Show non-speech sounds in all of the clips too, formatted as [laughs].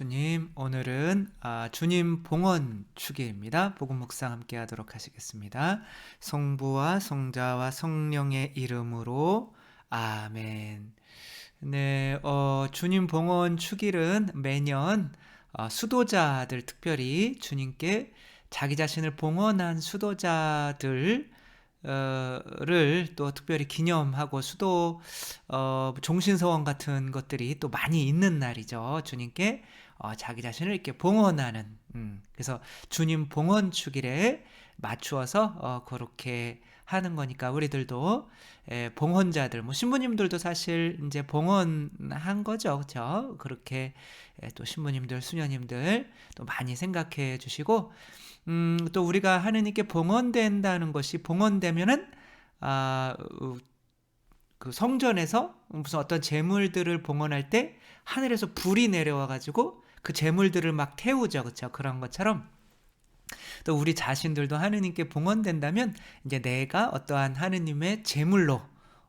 예수님. 오늘은 아, 주님 봉헌 축일입니다. 복음 묵상 함께 하도록 하시겠습니다. 성부와 성자와 성령의 이름으로 아멘. 네, 어, 주님 봉헌 축일은 매년 어, 수도자들 특별히 주님께 자기 자신을 봉헌한 수도자들 를또 특별히 기념하고 수도 어, 종신서원 같은 것들이 또 많이 있는 날이죠. 주님께 어, 자기 자신을 이렇게 봉헌하는 음, 그래서 주님 봉헌 축일에 맞추어서 어, 그렇게 하는 거니까 우리들도 에, 봉헌자들 뭐 신부님들도 사실 이제 봉헌한 거죠. 그렇죠? 그렇게 에, 또 신부님들 수녀님들 또 많이 생각해 주시고 음, 또 우리가 하느님께 봉헌된다는 것이 봉헌되면은 아, 그 성전에서 무슨 어떤 재물들을 봉헌할 때 하늘에서 불이 내려와 가지고 그 재물들을 막 태우죠. 그렇죠? 그런 것처럼 또 우리 자신들도 하느님께 봉헌된다면 이제 내가 어떠한 하느님의 재물로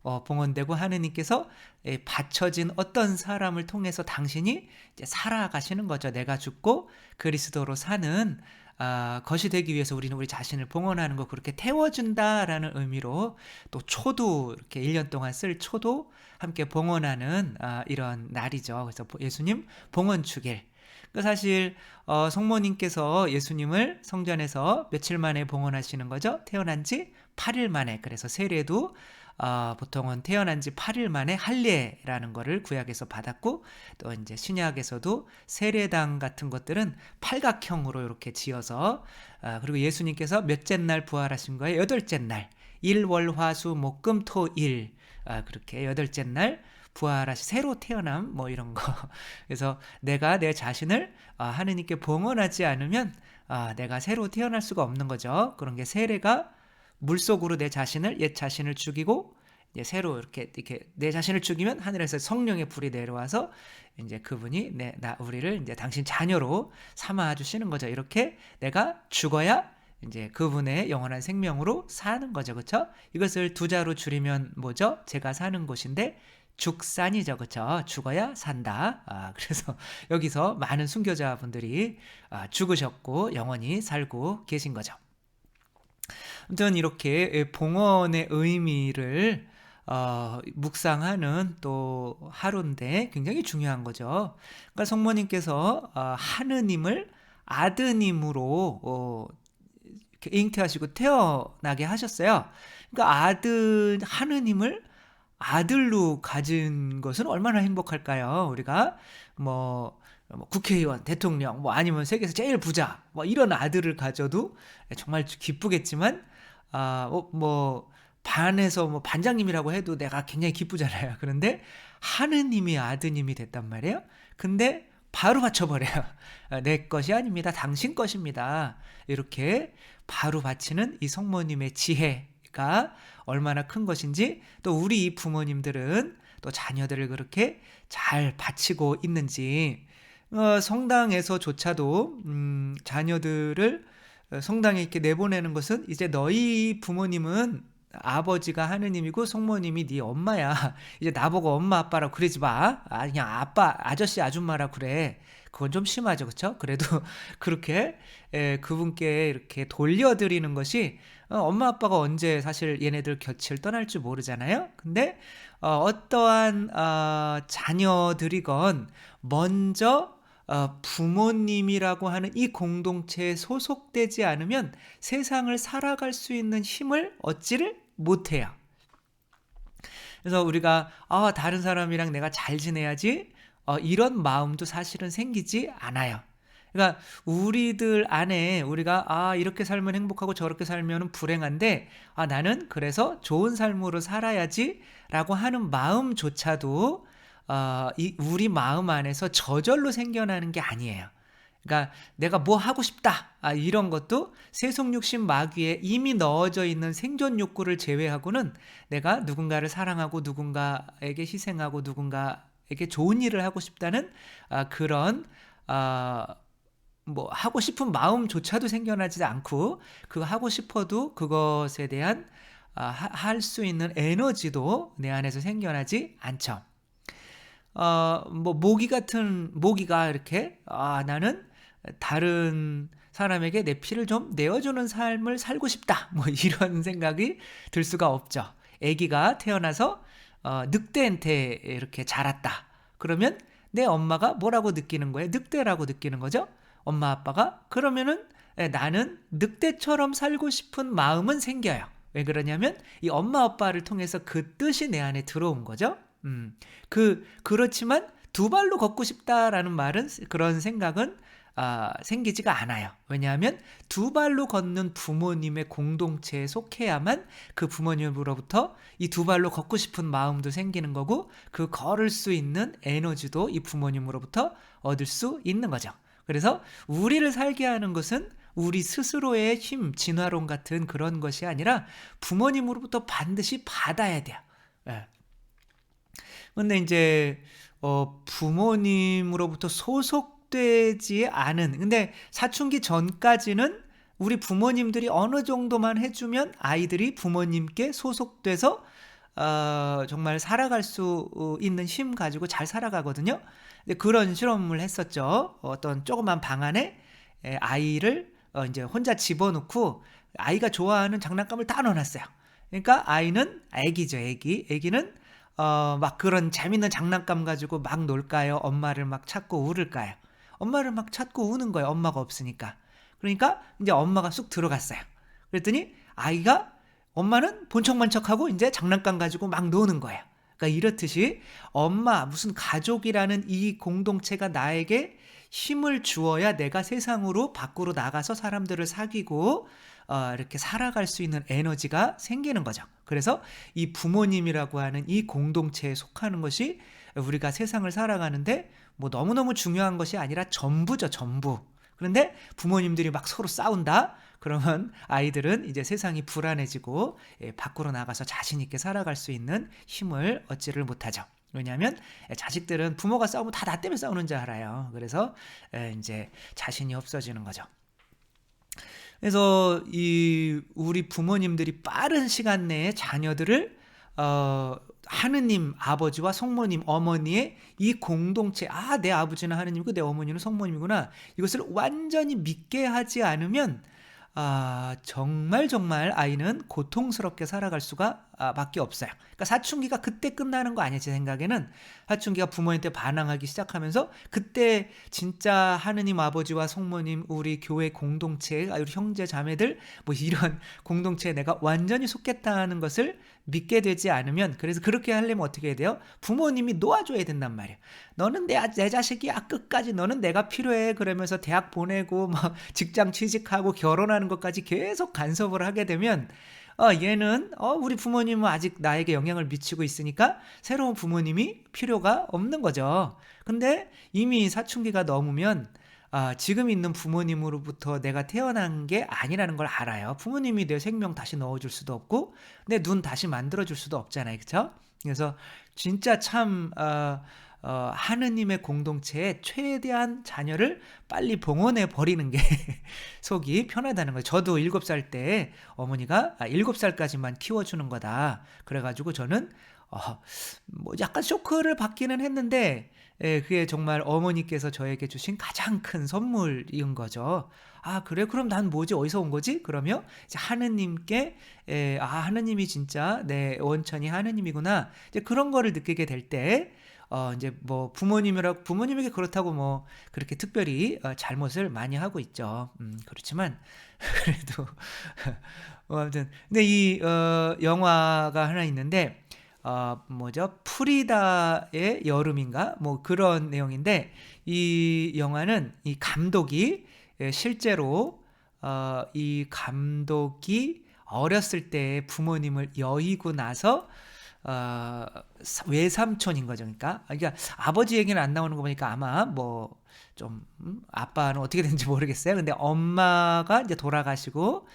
어, 봉헌되고 하느님께서 예, 바쳐진 어떤 사람을 통해서 당신이 이제 살아가시는 거죠. 내가 죽고 그리스도로 사는 아, 것이 되기 위해서 우리는 우리 자신을 봉헌하는 거 그렇게 태워준다라는 의미로 또 초도 이렇게 1년 동안 쓸 초도 함께 봉헌하는 아, 이런 날이죠. 그래서 예수님 봉헌 축일. 그 사실 어, 성모님께서 예수님을 성전 에서 며칠 만에 봉헌하시는 거죠. 태어난 지 8일 만에. 그래서 세례도 어, 보통은 태어난 지 8일 만에 할례라는 거를 구약에서 받았고 또 이제 신약에서도 세례당 같은 것들은 팔각형으로 이렇게 지어서 어, 그리고 예수님께서 몇째 날 부활하신 거예요? 여덟째 날. 일월화수 목금토일 아, 그렇게 여덟째 날 부활하시 새로 태어남 뭐 이런 거 [laughs] 그래서 내가 내 자신을 아, 하느님께 봉헌하지 않으면 아, 내가 새로 태어날 수가 없는 거죠 그런 게 세례가 물속으로 내 자신을 옛 자신을 죽이고 이제 새로 이렇게 이렇게 내 자신을 죽이면 하늘에서 성령의 불이 내려와서 이제 그분이 내 나 우리를 이제 당신 자녀로 삼아 주시는 거죠. 이렇게 내가 죽어야 이제 그분의 영원한 생명으로 사는 거죠. 그렇죠? 이것을 두 자로 줄이면 뭐죠? 제가 사는 곳인데 죽산이죠. 그렇죠? 죽어야 산다. 아, 그래서 [laughs] 여기서 많은 순교자분들이 아, 죽으셨고 영원히 살고 계신 거죠. 아무튼 이렇게 봉헌의 의미를 어, 묵상하는 또 하루인데 굉장히 중요한 거죠. 그러니까 성모님께서 어, 하느님을 아드님으로 어, 잉태하시고 태어나게 하셨어요. 그러니까 아들 하느님을 아들로 가진 것은 얼마나 행복할까요? 우리가 뭐, 뭐 국회의원, 대통령, 뭐 아니면 세계에서 제일 부자, 뭐 이런 아들을 가져도 정말 기쁘겠지만 아, 어, 뭐, 반에서 뭐 반장님이라고 해도 내가 굉장히 기쁘잖아요. [laughs] 그런데 하느님이 아드님이 됐단 말이에요. 근데 바로 바쳐버려요. 아, [laughs] 내 것이 아닙니다. 당신 것입니다. 이렇게 바로 바치는 이 성모님의 지혜가 얼마나 큰 것인지 또 우리 부모님들은 또 자녀들을 그렇게 잘 바치고 있는지 어, 성당에서조차도 음, 자녀들을 성당에 이렇게 내보내는 것은 이제 너희 부모님은 아버지가 하느님이고 성모님이 네 엄마야. [laughs] 이제 나보고 엄마 아빠라고 그러지 마. 아 그냥 아빠 아저씨 아줌마라 그래. 그건 좀 심하죠, 그렇죠? 그래도 [laughs] 그렇게 에, 그분께 이렇게 돌려드리는 것이 어, 엄마 아빠가 언제 사실 얘네들 곁을 떠날 줄 모르잖아요. 근데 어, 어떠한 어, 자녀들이건 먼저 어, 부모님이라고 하는 이 공동체에 소속되지 않으면 세상을 살아갈 수 있는 힘을 얻지를 못해요. 그래서 우리가 아, 다른 사람이랑 내가 잘 지내야지 어, 이런 마음도 사실은 생기지 않아요. 그러니까 우리들 안에 우리가 아 이렇게 살면 행복하고 저렇게 살면 불행한데 아 나는 그래서 좋은 삶으로 살아야지라고 하는 마음조차도 어, 이 우리 마음 안에서 저절로 생겨나는 게 아니에요. 그러니까 내가 뭐 하고 싶다 아, 이런 것도 세속육신 마귀에 이미 넣어져 있는 생존 욕구를 제외하고는 내가 누군가를 사랑하고 누군가에게 희생하고 누군가에게 좋은 일을 하고 싶다는 아, 그런 아, 뭐 하고 싶은 마음조차도 생겨나지 않고 그 하고 싶어도 그것에 대한 아, 할수 있는 에너지도 내 안에서 생겨나지 않죠. 어, 뭐 모기 같은 모기가 이렇게 아, 나는 다른 사람에게 내 피를 좀 내어주는 삶을 살고 싶다. 뭐 이런 [laughs] 생각이 들 수가 없죠. 아기가 태어나서 어, 늑대한테 이렇게 자랐다. 그러면 내 엄마가 뭐라고 느끼는 거예요? 늑대라고 느끼는 거죠. 엄마 아빠가 그러면은 예, 나는 늑대처럼 살고 싶은 마음은 생겨요. 왜 그러냐면 이 엄마 아빠를 통해서 그 뜻이 내 안에 들어온 거죠. 음. 그 그렇지만 두 발로 걷고 싶다라는 말은 그런 생각은 아, 생기지가 않아요. 왜냐하면 두 발로 걷는 부모님의 공동체에 속해야만 그 부모님으로부터 이 두 발로 걷고 싶은 마음도 생기는 거고 그 걸을 수 있는 에너지도 이 부모님으로부터 얻을 수 있는 거죠. 그래서 우리를 살게 하는 것은 우리 스스로의 힘, 진화론 같은 그런 것이 아니라 부모님으로부터 반드시 받아야 돼요. 예. 근데 이제 어 부모님으로부터 소속 되지 않은 근데 사춘기 전까지는 우리 부모님들이 어느 정도만 해주면 아이들이 부모님께 소속돼서 어, 정말 살아갈 수 있는 힘 가지고 잘 살아가거든요. 그런 실험을 했었죠. 어떤 조그만 방 안에 아이를 어, 이제 혼자 집어넣고 아이가 좋아하는 장난감을 다 넣어놨어요. 그러니까 아이는 애기죠, 애기. 애기는 어, 막 그런 재밌는 장난감 가지고 막 놀까요? 엄마를 막 찾고 울을까요? 엄마를 막 찾고 우는 거예요. 엄마가 없으니까. 그러니까 이제 엄마가 쑥 들어갔어요. 그랬더니 아이가 엄마는 본척만척하고 이제 장난감 가지고 막 노는 거예요. 그러니까 이렇듯이 엄마 무슨 가족이라는 이 공동체가 나에게 힘을 주어야 내가 세상으로 밖으로 나가서 사람들을 사귀고 어, 이렇게 살아갈 수 있는 에너지가 생기는 거죠. 그래서 이 부모님이라고 하는 이 공동체에 속하는 것이 우리가 세상을 살아가는데 뭐 너무너무 중요한 것이 아니라 전부죠, 전부. 그런데 부모님들이 막 서로 싸운다? 그러면 아이들은 이제 세상이 불안해지고 예, 밖으로 나가서 자신있게 살아갈 수 있는 힘을 얻지를 못하죠. 왜냐하면 자식들은 부모가 싸우면 다 나 때문에 싸우는 줄 알아요. 그래서 이제 자신이 없어지는 거죠. 그래서 이 우리 부모님들이 빠른 시간 내에 자녀들을 어 하느님 아버지와 성모님 어머니의 이 공동체 아 내 아버지는 하느님이고 내 어머니는 성모님이구나 이것을 완전히 믿게 하지 않으면 아, 정말 정말 아이는 고통스럽게 살아갈 수가 아, 밖에 없어요. 그러니까 사춘기가 그때 끝나는 거 아니야, 제 생각에는. 사춘기가 부모한테 반항하기 시작하면서 그때 진짜 하느님 아버지와 성모님, 우리 교회 공동체, 우리 형제 자매들, 뭐 이런 [laughs] 공동체에 내가 완전히 속겠다는 것을 믿게 되지 않으면 그래서 그렇게 하려면 어떻게 해야 돼요? 부모님이 놓아줘야 된단 말이에요. 너는 내, 내 자식이야 끝까지 너는 내가 필요해 그러면서 대학 보내고 [laughs] 뭐 직장 취직하고 결혼하는 것까지 계속 간섭을 하게 되면 어, 얘는 어, 우리 부모님은 아직 나에게 영향을 미치고 있으니까 새로운 부모님이 필요가 없는 거죠. 근데 이미 사춘기가 넘으면 아, 지금 있는 부모님으로부터 내가 태어난 게 아니라는 걸 알아요. 부모님이 내 생명 다시 넣어줄 수도 없고 내 눈 다시 만들어줄 수도 없잖아요, 그렇죠? 그래서 진짜 참 어, 어, 하느님의 공동체에 최대한 자녀를 빨리 봉헌해 버리는 게 [laughs] 속이 편하다는 거예요. 저도 7살 때 어머니가 아, 7살까지만 키워주는 거다. 그래가지고 저는 어, 뭐 약간 쇼크를 받기는 했는데 예, 그게 정말 어머니께서 저에게 주신 가장 큰 선물인 거죠. 아, 그래? 그럼 난 뭐지? 어디서 온 거지? 그러면 이제 하느님께, 예, 아, 하느님이 진짜 내 원천이 하느님이구나. 이제 그런 거를 느끼게 될 때, 어, 이제 뭐 부모님이라 부모님에게 그렇다고 뭐 그렇게 특별히 어, 잘못을 많이 하고 있죠. 음, 그렇지만 [laughs] 그래도 어, 아무튼 근데 이 어, 영화가 하나 있는데 어, 뭐죠? 프리다의 여름인가? 뭐 그런 내용인데 이 영화는 이 감독이 예, 실제로 어, 이 감독이 어렸을 때 부모님을 여의고 나서 어, 외삼촌인 거죠. 그러니까, 그러니까 아버지 얘기는 안 나오는 거 보니까 아마 뭐좀 음, 아빠는 어떻게 [laughs] 된지 모르겠어요. 근데 엄마가 이제 돌아가시고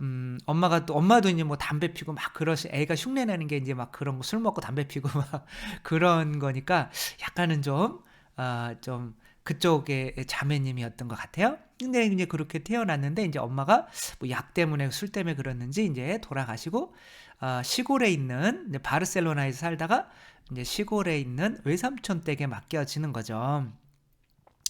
음, 엄마가 또, 엄마도 이제 뭐 담배 피고 막 그러시, 애가 흉내 내는 게 이제 막 그런 거 술 먹고 담배 피고 [laughs] 막 그런 거니까 약간은 좀, 아, 좀 그쪽의 자매님이었던 것 같아요. 근데 이제 그렇게 태어났는데 이제 엄마가 뭐 약 때문에 술 때문에 그랬는지 이제 돌아가시고 어, 시골에 있는 바르셀로나에서 살다가 이제 시골에 있는 외삼촌 댁에 맡겨지는 거죠.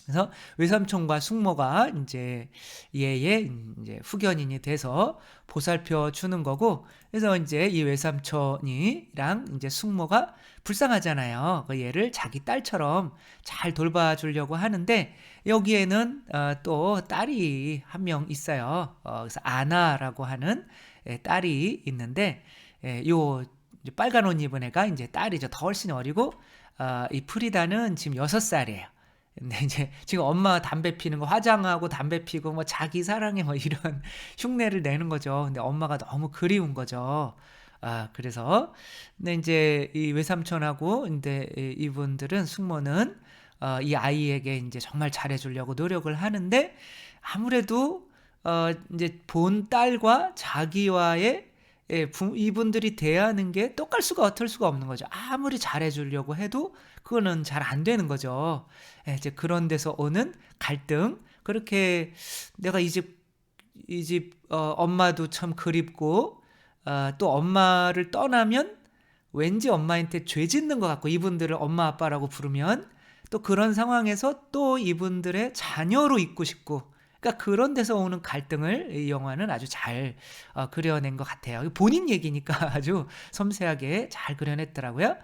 그래서 외삼촌과 숙모가 이제 얘의 이제 후견인이 돼서 보살펴 주는 거고 그래서 이제 이 외삼촌이랑 이제 숙모가 불쌍하잖아요. 그 얘를 자기 딸처럼 잘 돌봐 주려고 하는데 여기에는 어, 또 딸이 한 명 있어요. 어, 그래서 아나라고 하는 예, 딸이 있는데 예, 요 빨간 옷 입은 애가 이제 딸이죠. 더 훨씬 어리고 어, 이 프리다는 지금 여섯 살이에요. 근데 [laughs] 이제 지금 엄마 담배 피는 거 화장하고 담배 피고 뭐 자기 사랑해 뭐 이런 [laughs] 흉내를 내는 거죠. 근데 엄마가 너무 그리운 거죠. 아, 그래서 근데 이제 이 외삼촌하고 근데 이분들은 숙모는 어, 이 아이에게 이제 정말 잘해 주려고 노력을 하는데 아무래도 어, 이제 본 딸과 자기와의 예, 부, 이분들이 대하는 게 똑갈 수가 어떨 수가 없는 거죠. 아무리 잘해주려고 해도 그거는 잘 안 되는 거죠. 예, 이제 그런 데서 오는 갈등. 그렇게 내가 이 집, 이 집, 어, 엄마도 참 그립고, 어, 또 엄마를 떠나면 왠지 엄마한테 죄 짓는 것 같고, 이분들을 엄마 아빠라고 부르면 또 그런 상황에서 또 이분들의 자녀로 있고 싶고, 그러니까 그런 데서 오는 갈등을 이 영화는 아주 잘 어, 그려낸 것 같아요. 본인 얘기니까 [laughs] 아주 섬세하게 잘 그려냈더라고요.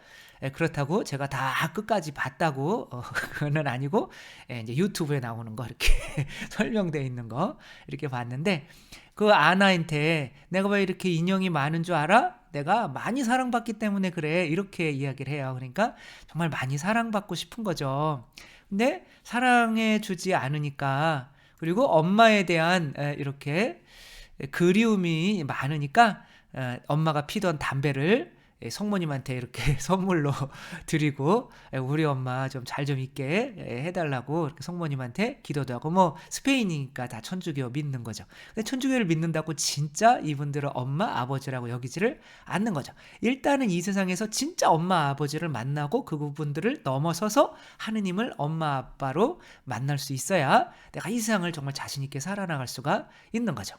예, 그렇다고 제가 다 끝까지 봤다고 어, [laughs] 그거는 아니고 예, 이제 유튜브에 나오는 거 이렇게 [laughs] 설명되어 있는 거 이렇게 봤는데 그 아나한테 내가 왜 이렇게 인형이 많은 줄 알아? 내가 많이 사랑받기 때문에 그래 이렇게 이야기를 해요. 그러니까 정말 많이 사랑받고 싶은 거죠. 근데 사랑해 주지 않으니까 그리고 엄마에 대한 이렇게 그리움이 많으니까 엄마가 피던 담배를 성모님한테 이렇게 [laughs] 선물로 [laughs] 드리고 우리 엄마 좀잘좀 있게 해달라고 이렇게 성모님한테 기도도 하고 뭐 스페인이니까 다 천주교 믿는 거죠. 근데 천주교를 믿는다고 진짜 이분들은 엄마 아버지라고 여기지를 않는 거죠. 일단은 이 세상에서 진짜 엄마 아버지를 만나고 그분들을 넘어서서 하느님을 엄마 아빠로 만날 수 있어야 내가 이 세상을 정말 자신 있게 살아나갈 수가 있는 거죠.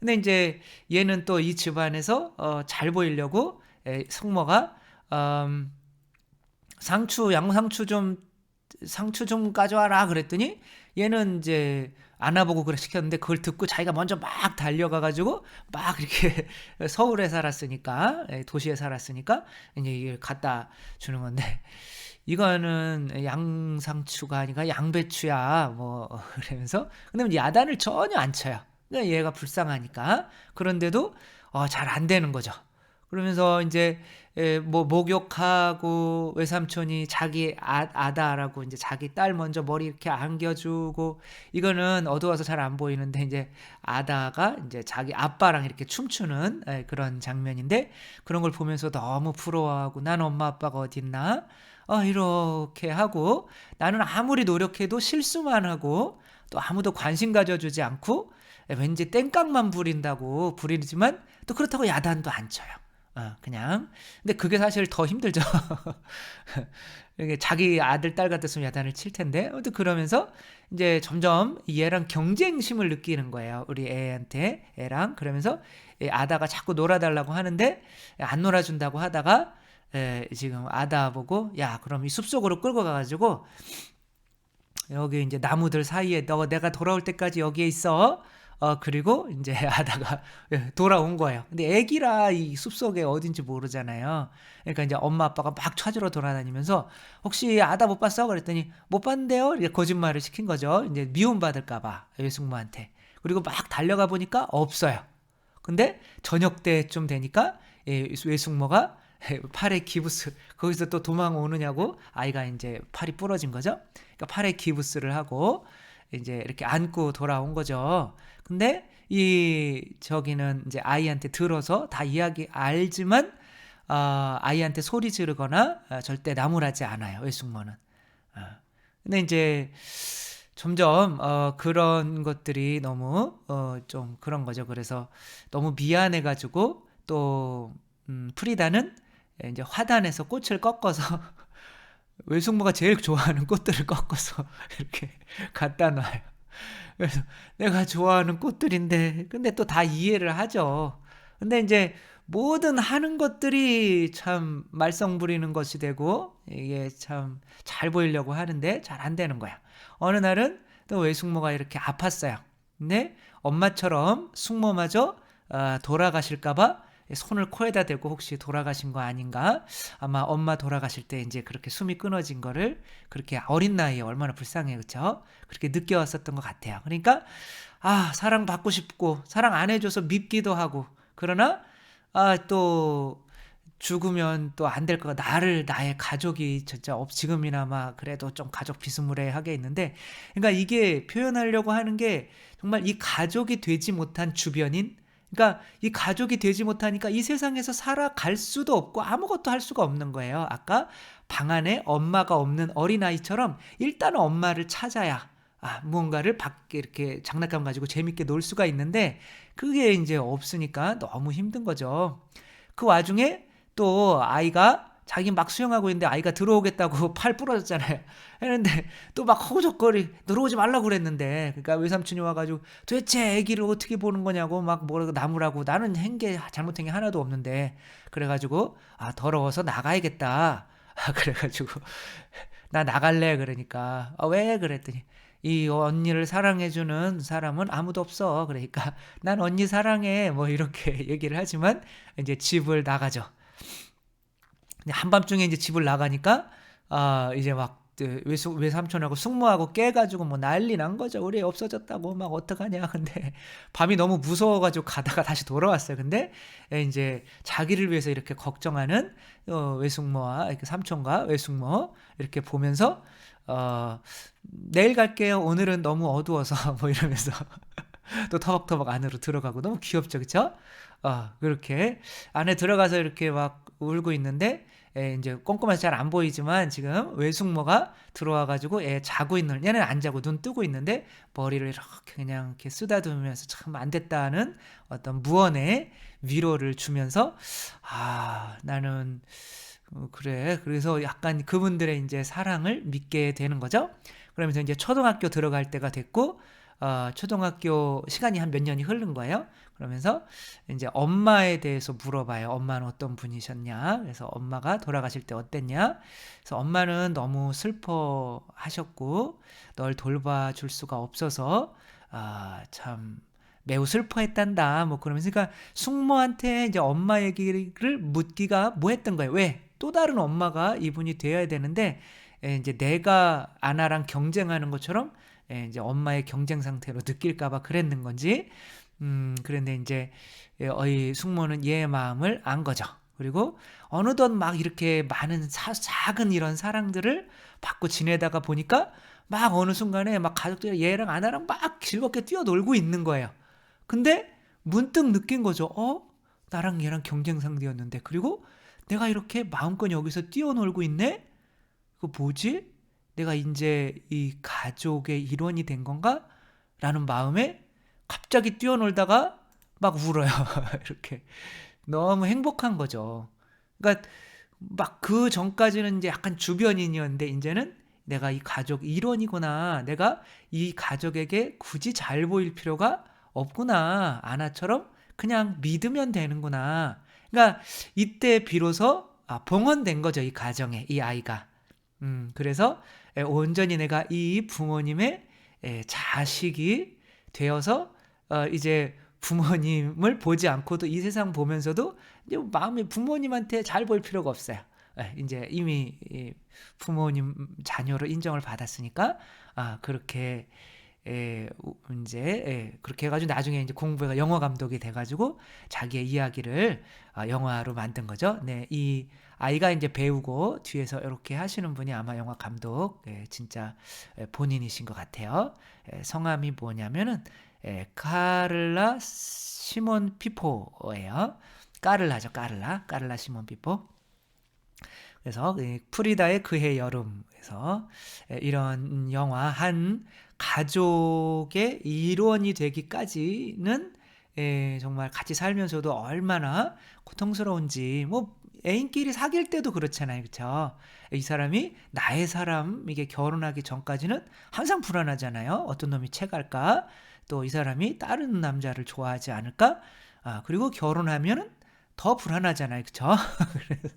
근데 이제 얘는 또 이 집안에서 어, 잘 보이려고 성모가 음, 상추 양상추 좀 상추 좀 가져와라 그랬더니 얘는 이제 안아보고 그래 시켰는데 그걸 듣고 자기가 먼저 막 달려가 가지고 막 이렇게 [laughs] 서울에 살았으니까 도시에 살았으니까 이제 이걸 갖다 주는 건데 [laughs] 이거는 양상추가 아니라 양배추야 뭐 [laughs] 그러면서 근데 야단을 전혀 안 쳐요. 그러니까 얘가 불쌍하니까 그런데도 어, 잘 안 되는 거죠. 그러면서 이제 뭐 목욕하고 외삼촌이 자기 아, 아다라고 이제 자기 딸 먼저 머리 이렇게 안겨주고 이거는 어두워서 잘 안 보이는데 이제 아다가 이제 자기 아빠랑 이렇게 춤추는 그런 장면인데 그런 걸 보면서 너무 부러워하고 난 엄마 아빠가 어딨나 어 이렇게 하고 나는 아무리 노력해도 실수만 하고 또 아무도 관심 가져주지 않고 왠지 땡깡만 부린다고 부리지만 또 그렇다고 야단도 안 쳐요. 어, 그냥. 근데 그게 사실 더 힘들죠. [laughs] 자기 아들, 딸 같았으면 야단을 칠 텐데. 아무튼 그러면서 이제 점점 얘랑 경쟁심을 느끼는 거예요. 우리 애한테, 애랑. 그러면서 아다가 자꾸 놀아달라고 하는데 안 놀아준다고 하다가 에, 지금 아다 보고 야, 그럼 이 숲속으로 끌고 가가지고 여기 이제 나무들 사이에 너 내가 돌아올 때까지 여기에 있어. 어, 그리고 이제 [laughs] 하다가 예, 돌아온 거예요. 근데 애기라 이 숲속에 어딘지 모르잖아요. 그러니까 이제 엄마 아빠가 막 찾으러 돌아다니면서 혹시 아다 못 봤어? 그랬더니 못 봤는데요? 이렇게 거짓말을 시킨 거죠. 이제 미움받을까봐 외숙모한테. 그리고 막 달려가 보니까 없어요. 근데 저녁 때좀 되니까 예, 외숙모가 [laughs] 팔에 기부스 거기서 또 도망 오느냐고 아이가 이제 팔이 부러진 거죠. 그러니까 팔에 기부스를 하고 이제 이렇게 안고 돌아온 거죠. 근데 이 저기는 이제 아이한테 들어서 다 이야기 알지만 어, 아이한테 소리 지르거나 어, 절대 나무라지 않아요. 외숙모는. 어. 근데 이제 점점 어, 그런 것들이 너무 어, 좀 그런 거죠. 그래서 너무 미안해가지고 또 음, 프리다는 이제 화단에서 꽃을 꺾어서 [laughs] 외숙모가 제일 좋아하는 꽃들을 꺾어서 [laughs] 이렇게 갖다 놔요. 그래서 내가 좋아하는 꽃들인데 근데 또 다 이해를 하죠. 근데 이제 모든 하는 것들이 참 말썽 부리는 것이 되고 이게 참 잘 보이려고 하는데 잘 안 되는 거야. 어느 날은 또 외숙모가 이렇게 아팠어요. 근데 엄마처럼 숙모마저 어, 돌아가실까봐 손을 코에다 대고 혹시 돌아가신 거 아닌가? 아마 엄마 돌아가실 때 이제 그렇게 숨이 끊어진 거를 그렇게 어린 나이에 얼마나 불쌍해 그쵸? 그렇게 느껴왔었던 것 같아요. 그러니까 아 사랑 받고 싶고 사랑 안 해줘서 밉기도 하고 그러나 아 또 죽으면 또 안 될 거가 나를 나의 가족이 진짜 없 지금이나마 그래도 좀 가족 비스무리하게 있는데 그러니까 이게 표현하려고 하는 게 정말 이 가족이 되지 못한 주변인 그러니까 이 가족이 되지 못하니까 이 세상에서 살아갈 수도 없고 아무것도 할 수가 없는 거예요. 아까 방 안에 엄마가 없는 어린아이처럼 일단은 엄마를 찾아야 아, 무언가를 밖에 이렇게 장난감 가지고 재밌게 놀 수가 있는데 그게 이제 없으니까 너무 힘든 거죠. 그 와중에 또 아이가 자기 막 수영하고 있는데 아이가 들어오겠다고 [laughs] 팔 부러졌잖아요. 했는데 또 막 허우적거리 들어오지 말라고 그랬는데 그러니까 외삼촌이 와가지고 도대체 애기를 어떻게 보는 거냐고 막 뭐라고 나무라고 나는 한게 잘못한 게 하나도 없는데 그래가지고 아 더러워서 나가야겠다. 아, 그래가지고 [laughs] 나 나갈래 그러니까 아, 왜 그랬더니 이 언니를 사랑해주는 사람은 아무도 없어. 그러니까 난 언니 사랑해. 뭐 이렇게 [laughs] 얘기를 하지만 이제 집을 나가죠. 한밤중에 이제 집을 나가니까 아 이제 막그 외수 외삼촌하고 숙모하고 깨가지고 뭐 난리 난 거죠. 우리 없어졌다고 막 어떡하냐. [laughs] 근데 밤이 너무 무서워가지고 가다가 다시 돌아왔어요. 근데 이제 자기를 위해서 이렇게 걱정하는 어, 외숙모와 이렇게 삼촌과 외숙모 이렇게 보면서 어, 내일 갈게요. 오늘은 너무 어두워서 [laughs] 뭐 이러면서 [laughs] 또 터벅터벅 안으로 들어가고 너무 귀엽죠, 그쵸? 어, 그렇게 안에 들어가서 이렇게 막 울고 있는데 에, 이제 꼼꼼해서 잘 안 보이지만 지금 외숙모가 들어와가지고 애 자고 있는 얘는 안 자고 눈 뜨고 있는데 머리를 이렇게 그냥 이렇게 쓰다듬으면서 참 안 됐다는 어떤 무언의 위로를 주면서 아 나는 어, 그래 그래서 약간 그분들의 이제 사랑을 믿게 되는 거죠. 그러면서 이제 초등학교 들어갈 때가 됐고 어, 초등학교 시간이 한 몇 년이 흐른 거예요. 그러면서 이제 엄마에 대해서 물어봐요. 엄마는 어떤 분이셨냐? 그래서 엄마가 돌아가실 때 어땠냐? 그래서 엄마는 너무 슬퍼하셨고 널 돌봐줄 수가 없어서 아, 참 매우 슬퍼했단다. 뭐 그러면서 그러니까 숙모한테 이제 엄마 얘기를 묻기가 뭐 했던 거예요. 왜? 또 다른 엄마가 이분이 되어야 되는데 이제 내가 아나랑 경쟁하는 것처럼 이제 엄마의 경쟁 상태로 느낄까봐 그랬는 건지 음, 그런데 이제 어이 숙모는 얘의 마음을 안 거죠. 그리고 어느덧 막 이렇게 많은 사, 작은 이런 사랑들을 받고 지내다가 보니까 막 어느 순간에 막 가족들이 얘랑 아나랑 막 즐겁게 뛰어놀고 있는 거예요. 근데 문득 느낀 거죠. 어? 나랑 얘랑 경쟁 상대였는데. 그리고 내가 이렇게 마음껏 여기서 뛰어놀고 있네? 그 뭐지? 내가 이제 이 가족의 일원이 된 건가? 라는 마음에 갑자기 뛰어놀다가 막 울어요. [laughs] 이렇게. 너무 행복한 거죠. 그러니까 막 그 전까지는 이제 약간 주변인이었는데 이제는 내가 이 가족 일원이구나. 내가 이 가족에게 굳이 잘 보일 필요가 없구나. 아나처럼 그냥 믿으면 되는구나. 그러니까 이때 비로소 아, 봉헌된 거죠. 이 가정에 이 아이가. 음, 그래서 온전히 내가 이 부모님의 자식이 되어서 어, 이제 부모님을 보지 않고도 이 세상 보면서도 마음이 부모님한테 잘 볼 필요가 없어요. 예, 이제 이미 부모님 자녀로 인정을 받았으니까 아 그렇게 에, 이제 에, 그렇게 해가지고 나중에 이제 공부가 영화 감독이 돼가지고 자기의 이야기를 아, 영화로 만든 거죠. 네, 이 아이가 이제 배우고 뒤에서 이렇게 하시는 분이 아마 영화 감독 예, 진짜 본인이신 것 같아요. 예, 성함이 뭐냐면은 예, 카를라 시몬 피포예요. 까를라죠, 까를라, 까를라 시몬 피포. 그래서 프리다의 그해 여름에서 이런 영화 한 가족의 일원이 되기까지는 정말 같이 살면서도 얼마나 고통스러운지 뭐 애인끼리 사귈 때도 그렇잖아요. 그쵸? 이 사람이 나의 사람, 이게 결혼하기 전까지는 항상 불안하잖아요. 어떤 놈이 채갈까? 또 이 사람이 다른 남자를 좋아하지 않을까? 아, 그리고 결혼하면은 더 불안하잖아요. [laughs] 그래서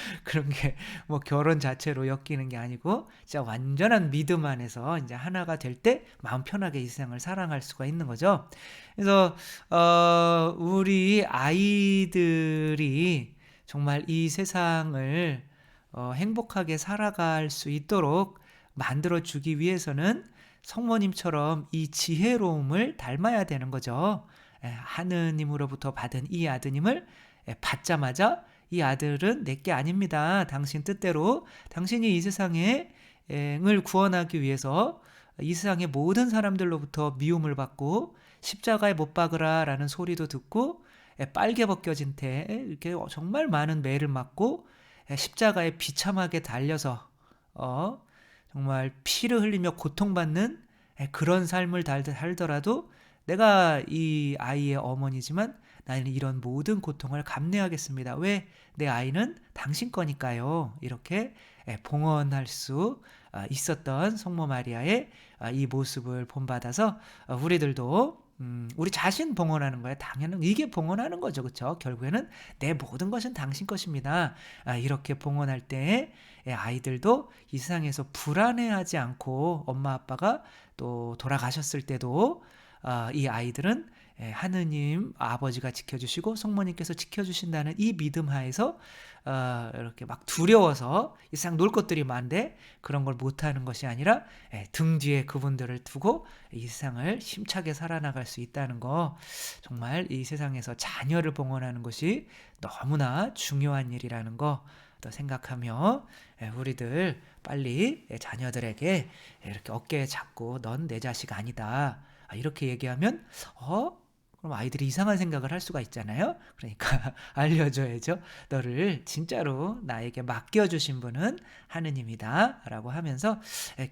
[laughs] 그런 게 뭐 결혼 자체로 엮이는 게 아니고 진짜 완전한 믿음 안에서 이제 하나가 될 때 마음 편하게 이 세상을 사랑할 수가 있는 거죠. 그래서 어 우리 아이들이 정말 이 세상을 어 행복하게 살아갈 수 있도록 만들어 주기 위해서는 성모님처럼 이 지혜로움을 닮아야 되는 거죠. 예, 하느님으로부터 받은 이 아드님을 예, 받자마자 이 아들은 내게 아닙니다. 당신 뜻대로 당신이 이 세상에 을 구원하기 위해서 이 세상의 모든 사람들로부터 미움을 받고 십자가에 못 박으라라는 소리도 듣고 빨개 벗겨진 태 이렇게 정말 많은 매를 맞고 십자가에 비참하게 달려서 어 정말 피를 흘리며 고통받는 그런 삶을 살더라도 내가 이 아이의 어머니지만 나는 이런 모든 고통을 감내하겠습니다. 왜? 내 아이는 당신 거니까요. 이렇게 봉헌할 수 아, 있었던 성모 마리아의 아, 이 모습을 본받아서 어, 우리들도 음, 우리 자신 봉헌하는 거야. 당연히 이게 봉헌하는 거죠. 그렇죠? 결국에는 내 모든 것은 당신 것입니다. 아, 이렇게 봉헌할 때 아이들도 이 세상에서 불안해하지 않고 엄마 아빠가 또 돌아가셨을 때도 이 아이들은 예, 하느님 아버지가 지켜주시고 성모님께서 지켜주신다는 이 믿음 하에서 어, 이렇게 막 두려워서 이상 놀 것들이 많은데 그런 걸 못하는 것이 아니라 예, 등 뒤에 그분들을 두고 이 세상을 힘차게 살아나갈 수 있다는 거 정말 이 세상에서 자녀를 봉헌하는 것이 너무나 중요한 일이라는 거 또 생각하며 예, 우리들 빨리 자녀들에게 이렇게 어깨에 잡고 넌 내 자식 아니다. 아, 이렇게 얘기하면 어 그럼 아이들이 이상한 생각을 할 수가 있잖아요. 그러니까 [laughs] 알려줘야죠. 너를 진짜로 나에게 맡겨주신 분은 하느님이다. 라고 하면서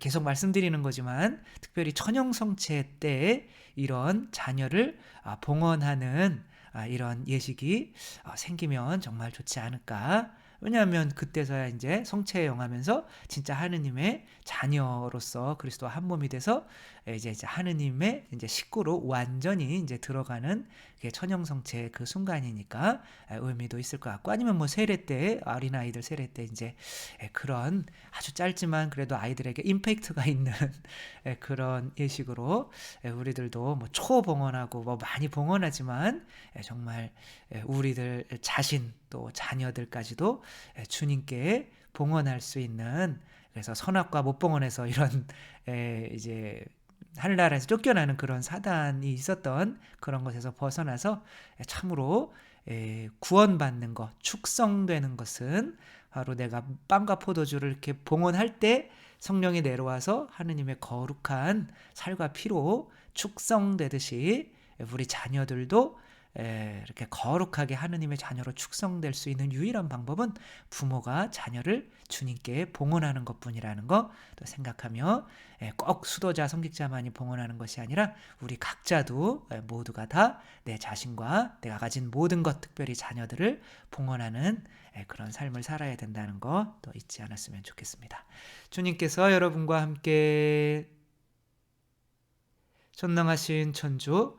계속 말씀드리는 거지만 특별히 천영성체 때 이런 자녀를 아, 봉헌하는 아, 이런 예식이 어, 생기면 정말 좋지 않을까 왜냐하면 그때서야 이제 성체에 영하면서 진짜 하느님의 자녀로서 그리스도 한 몸이 돼서 이제 하느님의 이제 식구로 완전히 이제 들어가는 천영성체 그 순간이니까 의미도 있을 것 같고 아니면 뭐 세례 때 어린 아이들 세례 때 이제 그런 아주 짧지만 그래도 아이들에게 임팩트가 있는 [laughs] 그런 예식으로 우리들도 뭐 초봉헌하고 뭐 많이 봉헌하지만 정말 우리들 자신 또 자녀들까지도 주님께 봉헌할 수 있는 그래서 선악과 못봉헌해서 이런 [laughs] 이제 하늘나라에서 쫓겨나는 그런 사단이 있었던 그런 것에서 벗어나서 참으로 구원받는 것, 축성되는 것은 바로 내가 빵과 포도주를 이렇게 봉헌할 때 성령이 내려와서 하느님의 거룩한 살과 피로 축성되듯이 우리 자녀들도 이렇게 거룩하게 하느님의 자녀로 축성될 수 있는 유일한 방법은 부모가 자녀를 주님께 봉헌하는 것뿐이라는 거 또 생각하며 꼭 수도자 성직자만이 봉헌하는 것이 아니라 우리 각자도 모두가 다 내 자신과 내가 가진 모든 것 특별히 자녀들을 봉헌하는 그런 삶을 살아야 된다는 거 또 잊지 않았으면 좋겠습니다. 주님께서 여러분과 함께 전능하신 천주